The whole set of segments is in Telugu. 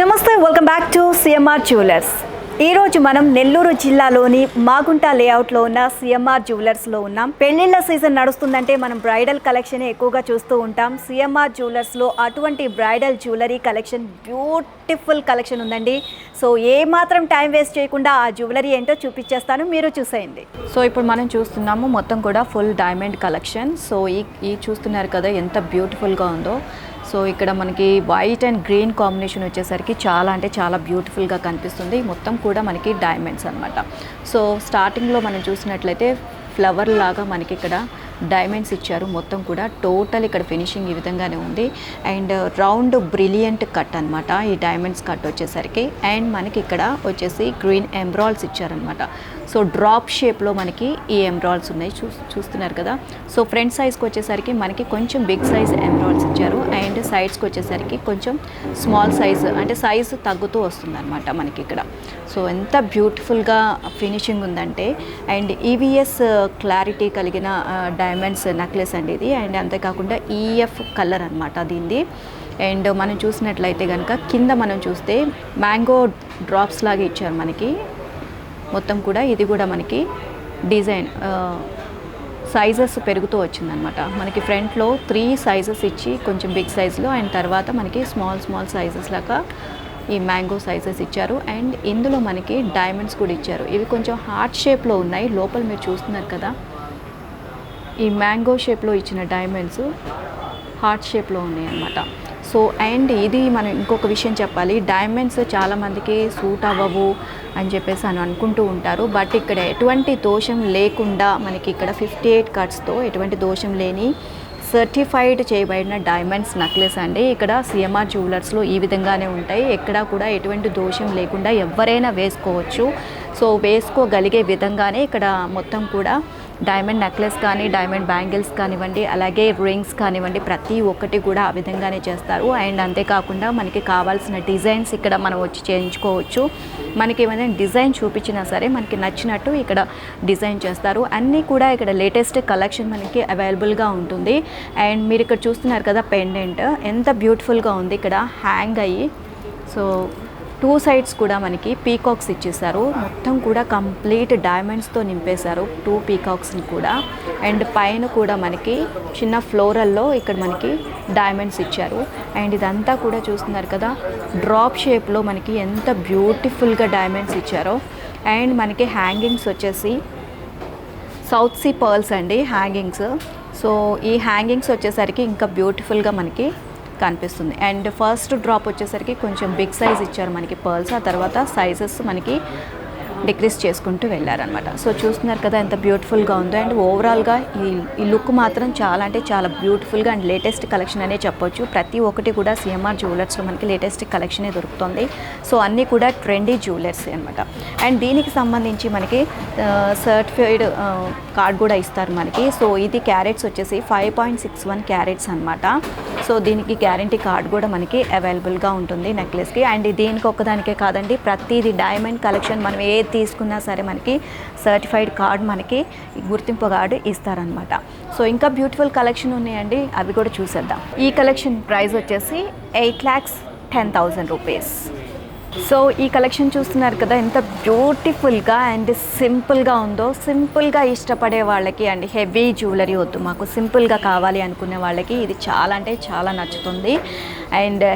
నమస్తే welcome back to CMR jewellers ఈరోజు మనం నెల్లూరు జిల్లాలోని మాగుంట లేఅవుట్లో ఉన్న సిఎంఆర్ జ్యువెలర్స్లో ఉన్నాం. పెళ్ళిళ్ళ సీజన్ నడుస్తుందంటే మనం బ్రైడల్ కలెక్షన్ ఎక్కువగా చూస్తూ ఉంటాం. సిఎంఆర్ జ్యువెలర్స్లో అటువంటి bridal jewellery collection beautiful collection ఉందండి. సో ఏ మాత్రం టైం వేస్ట్ చేయకుండా ఆ జ్యువెలరీ ఏంటో చూపించేస్తాను. మీరు చూసేయండి. సో ఇప్పుడు మనం చూస్తున్నాము మొత్తం కూడా ఫుల్ డైమండ్ కలెక్షన్. సో ఈ ఈ చూస్తున్నారు కదా ఎంత బ్యూటిఫుల్గా ఉందో. సో ఇక్కడ మనకి వైట్ అండ్ గ్రీన్ కాంబినేషన్ వచ్చేసరికి చాలా అంటే చాలా బ్యూటిఫుల్గా కనిపిస్తుంది. మొత్తం కూడా మనకి డైమండ్స్ అనమాట సో స్టార్టింగ్లో మనం చూసినట్లయితే ఫ్లవర్ లాగా మనకి ఇక్కడ డైమండ్స్ ఇచ్చారు. మొత్తం కూడా టోటల్ ఇక్కడ ఫినిషింగ్ ఈ విధంగానే ఉంది. అండ్ రౌండ్ బ్రిలియంట్ కట్ అనమాట ఈ డైమండ్స్ కట్ వచ్చేసరికి. అండ్ మనకి ఇక్కడ వచ్చేసి గ్రీన్ ఎంబ్రాయిల్స్ ఇచ్చారనమాట సో డ్రాప్ షేప్లో మనకి ఈ ఎంబ్రాయిల్స్ ఉన్నాయి. చూ చూస్తున్నారు కదా? సో ఫ్రంట్ సైజ్కి వచ్చేసరికి మనకి కొంచెం బిగ్ సైజ్ ఎంబ్రాయిల్స్ ఇచ్చారు. అండ్ సైడ్స్కి వచ్చేసరికి కొంచెం స్మాల్ సైజ్ అంటే సైజు తగ్గుతూ వస్తుంది అనమాట మనకి ఇక్కడ. సో ఎంత బ్యూటిఫుల్గా ఫినిషింగ్ ఉందంటే అండ్ ఈవీఎస్ క్లారిటీ కలిగిన డైమండ్స్ నెక్లెస్ అండి ఇది అండ్ అంతేకాకుండా ఈఎఫ్ కలర్ అనమాట దీనిది. అండ్ మనం చూసినట్లయితే కనుక కింద మనం చూస్తే మ్యాంగో డ్రాప్స్ లాగా ఇచ్చారు మనకి. మొత్తం కూడా ఇది కూడా మనకి డిజైన్ సైజెస్ పెరుగుతూ వచ్చిందనమాట మనకి ఫ్రంట్లో త్రీ సైజెస్ ఇచ్చి కొంచెం బిగ్ సైజులో అండ్ తర్వాత మనకి స్మాల్ స్మాల్ సైజెస్ లాగా ఈ మ్యాంగో సైజెస్ ఇచ్చారు. అండ్ ఇందులో మనకి డైమండ్స్ కూడా ఇచ్చారు. ఇవి కొంచెం హార్ట్ షేప్లో ఉన్నాయి. లోపల మీరు చూస్తున్నారు కదా. ఈ మ్యాంగో షేప్లో ఇచ్చిన డైమండ్స్ హార్ట్ షేప్లో ఉన్నాయి అన్నమాట సో అండ్ ఇది మనం ఇంకొక విషయం చెప్పాలి. డైమండ్స్ చాలామందికి సూట్ అవ్వవు అని చెప్పేసి అని అనుకుంటూ ఉంటారు. బట్ ఇక్కడ ఎటువంటి దోషం లేకుండా మనకి ఇక్కడ ఫిఫ్టీ ఎయిట్ కట్స్తో ఎటువంటి దోషం లేని సర్టిఫైడ్ చేయబడిన డైమండ్స్ నెక్లెస్ అండి. ఇక్కడ సిఎంఆర్ జ్యువెలర్స్లో ఈ విధంగానే ఉంటాయి. ఎక్కడా కూడా ఎటువంటి దోషం లేకుండా ఎవరైనా వేసుకోవచ్చు. సో వేసుకోగలిగే విధంగానే ఇక్కడ మొత్తం కూడా డైమండ్ నెక్లెస్ కానీ డైమండ్ బ్యాంగిల్స్ కానివ్వండి అలాగే రింగ్స్ కానివ్వండి ప్రతి ఒక్కటి కూడా ఆ విధంగానే చేస్తారు. అండ్ అంతేకాకుండా మనకి కావాల్సిన డిజైన్స్ ఇక్కడ మనం వచ్చి చేయించుకోవచ్చు. మనకి ఏమైనా డిజైన్ చూపించినా సరే మనకి నచ్చినట్టు ఇక్కడ డిజైన్ చేస్తారు. అన్నీ కూడా ఇక్కడ లేటెస్ట్ కలెక్షన్ మనకి అవైలబుల్గా ఉంటుంది. అండ్ మీరు ఇక్కడ చూస్తున్నారు కదా పెండెంట్. ఎంత బ్యూటిఫుల్గా ఉంది ఇక్కడ హ్యాంగ్ అయ్యి. సో టూ సైడ్స్ కూడా మనకి పీకాక్స్ ఇచ్చేసారు మొత్తం కూడా కంప్లీట్ డైమండ్స్తో నింపేశారు టూ పీకాక్స్ని కూడా. అండ్ పైన కూడా మనకి చిన్న ఫ్లోరల్లో ఇక్కడ మనకి డైమండ్స్ ఇచ్చారు. అండ్ ఇదంతా కూడా చూస్తున్నారు కదా డ్రాప్ షేప్లో మనకి ఎంత బ్యూటిఫుల్గా డైమండ్స్ ఇచ్చారో. అండ్ మనకి హ్యాంగింగ్స్ వచ్చేసి సౌత్ సీ పర్ల్స్ అండి హ్యాంగింగ్స్ సో ఈ హ్యాంగింగ్స్ వచ్చేసరికి ఇంకా బ్యూటిఫుల్గా మనకి కనిపిస్తుంది. అండ్ ఫస్ట్ డ్రాప్ వచ్చేసరికి కొంచెం బిగ్ సైజ్ ఇచ్చారు మనకి పర్ల్స్. ఆ తర్వాత సైజెస్ మనకి డిక్రీస్ చేసుకుంటూ వెళ్ళారనమాట సో చూస్తున్నారు కదా ఎంత బ్యూటిఫుల్గా ఉందో. అండ్ ఓవరాల్గా ఈ ఈ లుక్ మాత్రం చాలా అంటే చాలా బ్యూటిఫుల్గా అండ్ లేటెస్ట్ కలెక్షన్ అనే చెప్పొచ్చు. ప్రతి ఒక్కటి కూడా సిఎంఆర్ జ్యువెలర్స్లో మనకి లేటెస్ట్ కలెక్షనే దొరుకుతుంది. సో అన్నీ కూడా ట్రెండీ జ్యువెలర్స్ అనమాట అండ్ దీనికి సంబంధించి మనకి సర్టిఫైడ్ కార్డ్ కూడా ఇస్తారు మనకి. సో ఇది క్యారెట్స్ వచ్చేసి five point six one carats అనమాట సో దీనికి గ్యారంటీ కార్డ్ కూడా మనకి అవైలబుల్గా ఉంటుంది నెక్లెస్కి. అండ్ దీనికి ఒక్కదానికే కాదండి ప్రతిది డైమండ్ కలెక్షన్ మనం ఏది తీసుకున్నా సరే మనకి సర్టిఫైడ్ కార్డ్ మనకి గుర్తింపు కార్డు ఇస్తారనమాట సో ఇంకా బ్యూటిఫుల్ కలెక్షన్ ఉన్నాయండి. అవి కూడా చూసేద్దాం. ఈ కలెక్షన్ ప్రైస్ వచ్చేసి eight lakhs ten thousand rupees so ఈ కలెక్షన్ చూస్తున్నారు కదా ఎంత బ్యూటిఫుల్గా అండ్ సింపుల్గా ఉందో సింపుల్గా ఇష్టపడే వాళ్ళకి అండ్ హెవీ జ్యువెలరీ వద్దు. మాకు సింపుల్గా కావాలి అనుకునే వాళ్ళకి ఇది చాలా అంటే చాలా నచ్చుతుంది. And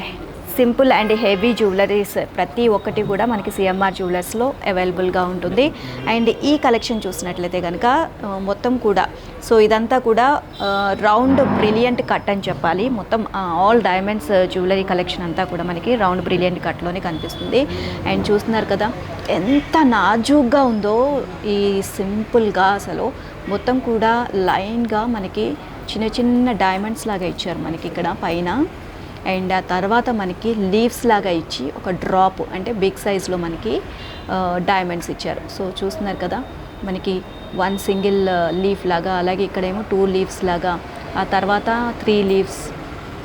simple and heavy jewelleries ప్రతి ఒక్కటి కూడా మనకి సిఎంఆర్ జ్యువెలర్స్లో అవైలబుల్గా ఉంటుంది. అండ్ ఈ కలెక్షన్ చూసినట్లయితే కనుక మొత్తం కూడా సో ఇదంతా కూడా రౌండ్ బ్రిలియంట్ కట్ అని చెప్పాలి. మొత్తం ఆల్ డైమండ్స్ జ్యువెలరీ కలెక్షన్ అంతా కూడా మనకి రౌండ్ బ్రిలియంట్ కట్లోనే కనిపిస్తుంది. అండ్ చూస్తున్నారు కదా ఎంత నాజూగ్గా ఉందో ఈ సింపుల్గా అసలు. మొత్తం కూడా లైన్గా మనకి చిన్న చిన్న డైమండ్స్ లాగా ఇచ్చారు మనకి ఇక్కడ పైన. అండ్ ఆ తర్వాత మనకి లీవ్స్ లాగా ఇచ్చి ఒక డ్రాప్ అంటే బిగ్ సైజ్లో మనకి డైమండ్స్ ఇచ్చారు. సో చూస్తున్నారు కదా మనకి వన్ సింగిల్ లీఫ్ లాగా అలాగే ఇక్కడేమో టూ లీవ్స్ లాగా ఆ తర్వాత త్రీ లీవ్స్.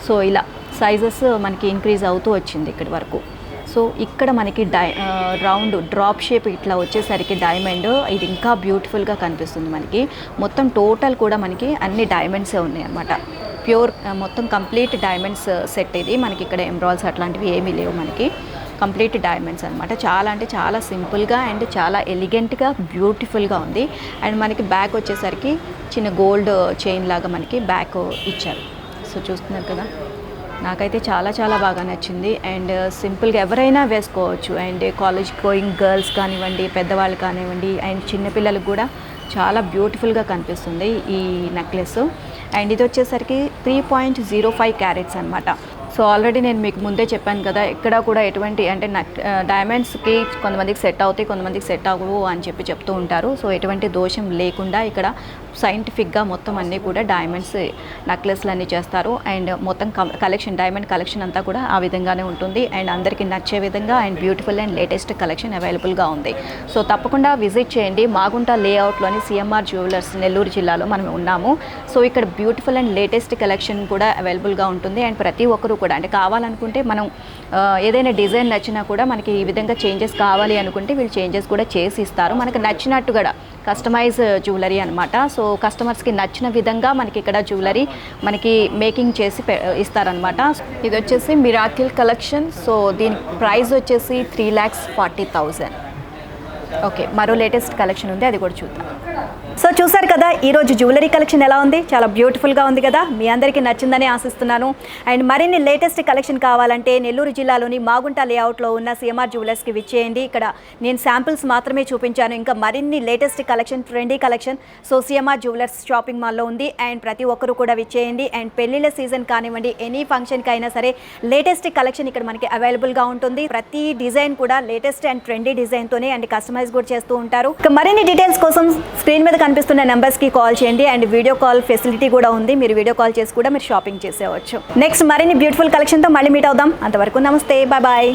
సో ఇలా సైజెస్ మనకి ఇంక్రీజ్ అవుతూ వచ్చింది ఇక్కడి వరకు. సో ఇక్కడ మనకి డై రౌండ్ డ్రాప్ షేప్ ఇట్లా వచ్చేసరికి డైమండ్ ఇది ఇంకా బ్యూటిఫుల్గా కనిపిస్తుంది మనకి. మొత్తం టోటల్ కూడా మనకి అన్ని డైమండ్సే ఉన్నాయి అన్నమాట ప్యూర్ మొత్తం కంప్లీట్ డైమండ్స్ సెట్ ఇది. మనకి ఇక్కడ ఎంబ్రాయిల్స్ అట్లాంటివి ఏమీ లేవు మనకి. కంప్లీట్ డైమండ్స్ అనమాట చాలా అంటే చాలా సింపుల్గా అండ్ చాలా ఎలిగెంట్గా బ్యూటిఫుల్గా ఉంది. అండ్ మనకి బ్యాక్ వచ్చేసరికి చిన్న గోల్డ్ చైన్ లాగా మనకి బ్యాక్ ఇచ్చారు. సో చూస్తున్నారు కదా? నాకైతే చాలా చాలా బాగా నచ్చింది. అండ్ సింపుల్గా ఎవరైనా వేసుకోవచ్చు. అండ్ కాలేజ్ గోయింగ్ గర్ల్స్ కానివ్వండి పెద్దవాళ్ళు కానివ్వండి అండ్ చిన్నపిల్లలకు కూడా చాలా బ్యూటిఫుల్గా కనిపిస్తుంది ఈ నెక్లెస్. అండ్ ఇది వచ్చేసరికి three point zero five carats అనమాట సో ఆల్రెడీ నేను మీకు ముందే చెప్పాను కదా ఎక్కడ కూడా ఎటువంటి అంటే నక్ డైమండ్స్కి కొంతమందికి సెట్ అవుతాయి కొంతమందికి సెట్ అవ్వవు అని చెప్పి చెప్తూ ఉంటారు. సో ఎటువంటి దోషం లేకుండా ఇక్కడ సైంటిఫిక్గా మొత్తం అన్నీ కూడా డైమండ్స్ నెక్లెస్లు అన్నీ చేస్తారు. అండ్ మొత్తం కలెక్షన్ డైమండ్ కలెక్షన్ అంతా కూడా ఆ విధంగానే ఉంటుంది. అండ్ అందరికీ నచ్చే విధంగా and beautiful and latest collection అవైలబుల్గా ఉంది. సో తప్పకుండా విజిట్ చేయండి. మాగుంట లేఅవుట్లోని సిఎంఆర్ జ్యువెలర్స్ నెల్లూరు జిల్లాలో మనం ఉన్నాము. సో ఇక్కడ బ్యూటిఫుల్ అండ్ లేటెస్ట్ కలెక్షన్ కూడా అవైలబుల్గా ఉంటుంది. అండ్ ప్రతి ఒక్కరు కూడా. అంటే కావాలనుకుంటే మనం ఏదైనా డిజైన్ నచ్చినా కూడా మనకి ఈ విధంగా చేంజెస్ కావాలి అనుకుంటే వీళ్ళు చేంజెస్ కూడా చేసి ఇస్తారు. మనకి నచ్చినట్టు కూడా కస్టమైజ్ జ్యువెలరీ అనమాట సో కస్టమర్స్కి నచ్చిన విధంగా మనకి ఇక్కడ జ్యువెలరీ మనకి మేకింగ్ చేసి పె- ఇస్తారనమాట ఇది వచ్చేసి మిరాకిల్ కలెక్షన్ సో దీని ప్రైస్ వచ్చేసి three lakhs forty thousand okay మరో లేటెస్ట్ కలెక్షన్ ఉంది అది కూడా చూద్దాం. సో చూసారు కదా ఈరోజు జ్యువెలరీ కలెక్షన్ ఎలా ఉంది? చాలా బ్యూటిఫుల్గా ఉంది కదా? మీ అందరికీ నచ్చిందని ఆశిస్తున్నాను. అండ్ మరిన్ని లేటెస్ట్ కలెక్షన్ కావాలంటే నెల్లూరు జిల్లాలోని మాగుంట లేఅవుట్లో ఉన్న సీఎంఆర్ జ్యువెలర్స్కి విచ్చేయండి. ఇక్కడ నేను శాంపిల్స్ మాత్రమే చూపించాను. ఇంకా మరిన్ని latest collection trendy collection so CMR jewellers shopping మాల్లో ఉంది. అండ్ ప్రతి ఒక్కరు కూడా విచ్చేయండి. అండ్ పెళ్ళిళ్ళ సీజన్ కానివ్వండి ఎనీ ఫంక్షన్కి అయినా సరే లేటెస్ట్ కలెక్షన్ ఇక్కడ మనకి అవైలబుల్గా ఉంటుంది. ప్రతి డిజైన్ కూడా లేటెస్ట్ అండ్ ట్రెండీ డిజైన్తోనే అండ్ కస్టమైజ్ కూడా చేస్తూ ఉంటారు. ఇక మరిన్ని డీటెయిల్స్ కోసం స్క్రీన్ మీద కనిపిస్తున్న నెంబర్స్కి కాల్ చేయండి అండ్ వీడియో కాల్ ఫెసిలిటీ కూడా ఉంది. మీరు వీడియో కాల్ చేసి కూడా మీరు షాపింగ్ చేసేవచ్చు. నెక్స్ట్ మరిన్ని బ్యూటిఫుల్ కలెక్షన్తో మళ్ళీ మీట్ అవుదాం. అంతవరకు నమస్తే. Bye bye.